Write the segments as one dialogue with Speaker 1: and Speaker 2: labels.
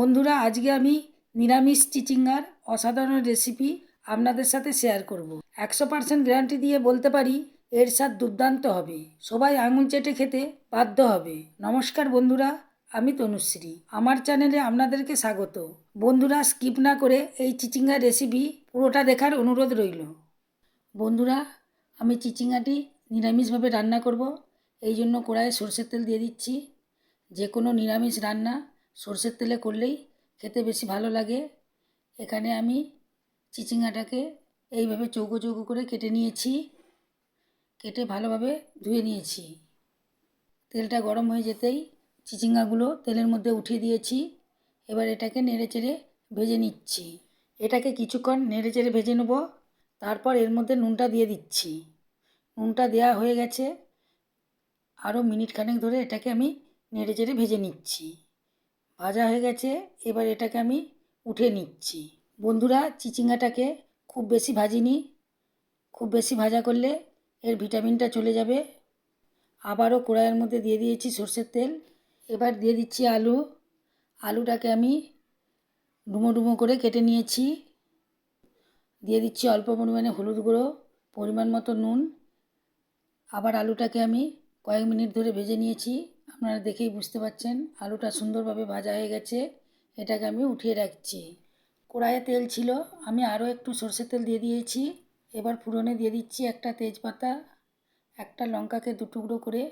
Speaker 1: বন্ধুরা, আজকে আমি নিরামিষ চিচিঙ্গার অসাধারণ রেসিপি আপনাদের সাথে শেয়ার করব। একশো পার্সেন্ট গ্যারান্টি দিয়ে বলতে পারি, এর স্বাদ দুর্দান্ত হবে। সবাই আঙুল চেটে খেতে বাধ্য হবে। নমস্কার বন্ধুরা, আমি তনুশ্রী। আমার চ্যানেলে আপনাদেরকে স্বাগত। বন্ধুরা স্কিপ না করে এই চিচিঙ্গার রেসিপি পুরোটা দেখার অনুরোধ রইল। বন্ধুরা, আমি চিচিঙ্গাটি নিরামিষভাবে রান্না করব। এই জন্য কড়াইয়ে সরষের তেল দিয়ে দিচ্ছি। যে কোনো নিরামিষ রান্না সরষের তেলে করলেই খেতে বেশি ভালো লাগে। এখানে আমি চিচিঙ্গাটাকে এইভাবে চৌকো চৌকো করে কেটে নিয়েছি। কেটে ভালোভাবে ধুয়ে নিয়েছি। তেলটা গরম হয়ে যেতেই চিচিঙ্গাগুলো তেলের মধ্যে উঠিয়ে দিয়েছি। এবার এটাকে নেড়ে চেড়ে ভেজে নিচ্ছি। এটাকে কিছুক্ষণ নেড়ে চেড়ে ভেজে নেব। তারপর এর মধ্যে নুনটা দিয়ে দিচ্ছি। নুনটা দেওয়া হয়ে গেছে। আরও মিনিট খানেক ধরে এটাকে আমি নেড়ে চেড়ে ভেজে নিচ্ছি। ভাজা হয়ে গেছে, এবার এটাকে আমি উঠে নিচ্ছি। বন্ধুরা, চিচিঙ্গাটাকে খুব বেশি ভাজিনি। খুব বেশি ভাজা করলে এর ভিটামিনটা চলে যাবে। আবারও কড়াইয়ের মধ্যে দিয়ে দিয়েছি সর্ষের তেল। এবার দিয়ে দিচ্ছি আলু। আলুটাকে আমি ডুমো ডুমো করে কেটে নিয়েছি। দিয়ে দিচ্ছি অল্প পরিমাণে হলুদ গুঁড়ো, পরিমাণ মতো নুন। আবার আলুটাকে আমি কয়েক মিনিট ধরে ভেজে নিয়েছি। আপনারা দেখেই বুঝতে পারছেন, আলুটা সুন্দরভাবে ভাজা হয়ে গেছে। এটাকে আমি উঠিয়ে রাখছি। কড়াইয়ে তেল ছিল, আমি আরও একটু সর্ষের তেল দিয়ে দিয়েছি। এবার ফুরনে দিয়ে দিচ্ছি একটা তেজপাতা, একটা লঙ্কাকে দু টুকরো করে।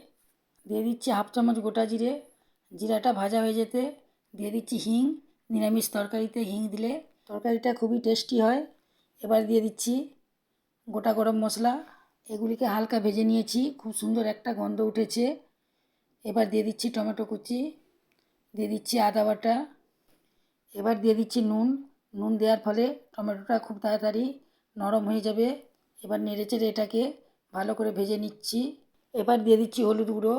Speaker 1: দিয়ে দিচ্ছি হাফ চামচ গোটা জিরে, জিরাটা ভাজা হয়ে যেতে। দিয়ে দিচ্ছি হিং, নিরামিষ তরকারিতে হিং দিলে তরকারিটা খুবই টেস্টি হয়। এবার দিয়ে দিচ্ছি গোটা গরম মশলা। এগুলিকে হালকা ভেজে নিয়েছি, খুব সুন্দর একটা গন্ধ উঠেছে। এবার দিয়ে দিচ্ছি টমেটো কুচি, দিয়ে দিচ্ছি আদা বাটা, এবার দিয়ে দিচ্ছি নুন। নুন দেওয়ার ফলে টমেটোটা খুব তাড়াতাড়ি নরম হয়ে যাবে। এবার নেড়ে চেড়ে এটাকে ভালো করে ভেজে নিচ্ছি। এবার দিয়ে দিচ্ছি হলুদ গুঁড়ো,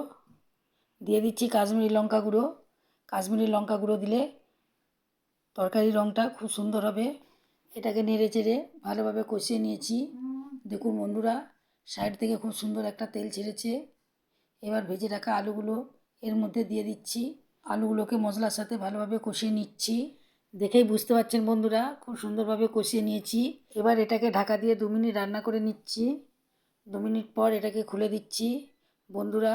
Speaker 1: দিয়ে দিচ্ছি কাশ্মীরি লঙ্কা গুঁড়ো। কাশ্মীরি লঙ্কা গুঁড়ো দিলে তরকারির রঙটা খুব সুন্দর হবে। এটাকে নেড়ে চেড়ে ভালোভাবে কষিয়ে নিয়েছি। দেখুন বন্ধুরা, সাইড থেকে খুব সুন্দর একটা তেল ছেড়েছে। এবার ভেজে রাখা আলুগুলো এর মধ্যে দিয়ে দিচ্ছি। আলুগুলোকে মশলার সাথে ভালোভাবে কষিয়ে নিচ্ছি। দেখেই বুঝতে পারছেন বন্ধুরা, খুব সুন্দরভাবে কষিয়ে নিয়েছি। এবার এটাকে ঢাকা দিয়ে দু মিনিট রান্না করে নিচ্ছি। দু মিনিট পর এটাকে খুলে দিচ্ছি। বন্ধুরা,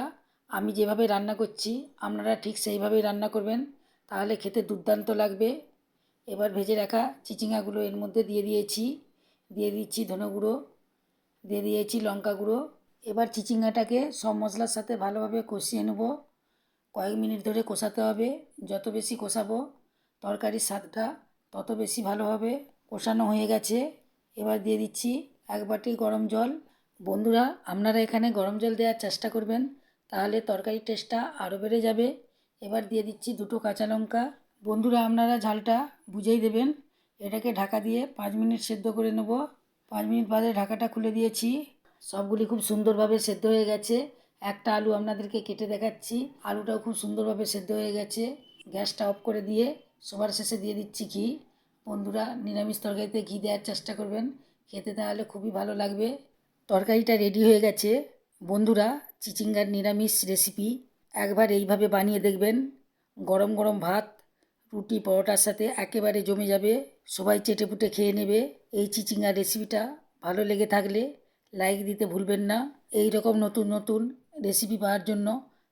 Speaker 1: আমি যেভাবে রান্না করছি, আপনারা ঠিক সেইভাবেই রান্না করবেন, তাহলে খেতে দুর্দান্ত লাগবে। এবার ভেজে রাখা চিচিঙ্গাগুলো এর মধ্যে দিয়ে দিয়েছি। দিয়ে দিচ্ছি ধনে গুঁড়ো, দিয়ে দিয়েছি লঙ্কা গুঁড়ো এবার চিচিঙ্গাটাকে সব মশলার সাথে ভালোভাবে কষিয়ে নেব। কয়েক মিনিট ধরে কষাতে হবে। যত বেশি কষাবো, তরকারির স্বাদটা তত বেশি ভালো হবে। কষানো হয়ে গেছে। এবার দিয়ে দিচ্ছি এক বাটি গরম জল। বন্ধুরা, আপনারা এখানে গরম জল দেওয়ার চেষ্টা করবেন, তাহলে তরকারির টেস্টটা আরও বেড়ে যাবে। এবার দিয়ে দিচ্ছি দুটো কাঁচা লঙ্কা। বন্ধুরা, আপনারা ঝালটা বুঝেই দেবেন। এটাকে ঢাকা দিয়ে পাঁচ মিনিট সেদ্ধ করে নেব। পাঁচ মিনিট বাদে ঢাকাটা খুলে দিয়েছি। সবগুলি খুব সুন্দরভাবে সেদ্ধ হয়ে গেছে। একটা আলু আপনাদেরকে কেটে দেখাচ্ছি। আলুটাও খুব সুন্দরভাবে সেদ্ধ হয়ে গেছে। গ্যাসটা অফ করে দিয়ে সবার শেষে দিয়ে দিচ্ছি ঘি। বন্ধুরা, নিরামিষ তরকারিতে ঘি দেওয়ার চেষ্টা করবেন। খেতে তাহলে খুবই ভালো লাগবে। তরকারিটা রেডি হয়ে গেছে। বন্ধুরা, চিচিঙ্গার নিরামিষ রেসিপি একবার এইভাবে বানিয়ে দেখবেন। গরম গরম ভাত, রুটি, পরোটার সাথে একেবারে জমে যাবে। সবাই চেটেপুটে খেয়ে নেবে। এই চিচিঙ্গার রেসিপিটা ভালো লেগে থাকলে লাইক দিতে ভুলবেন না। এই রকম নতুন নতুন রেসিপি পাওয়ার জন্য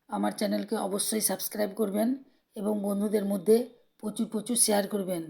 Speaker 1: আমার চ্যানেলকে অবশ্যই সাবস্ক্রাইব করবেন এবং বন্ধুদের মধ্যে প্রচুর প্রচুর শেয়ার করবেন।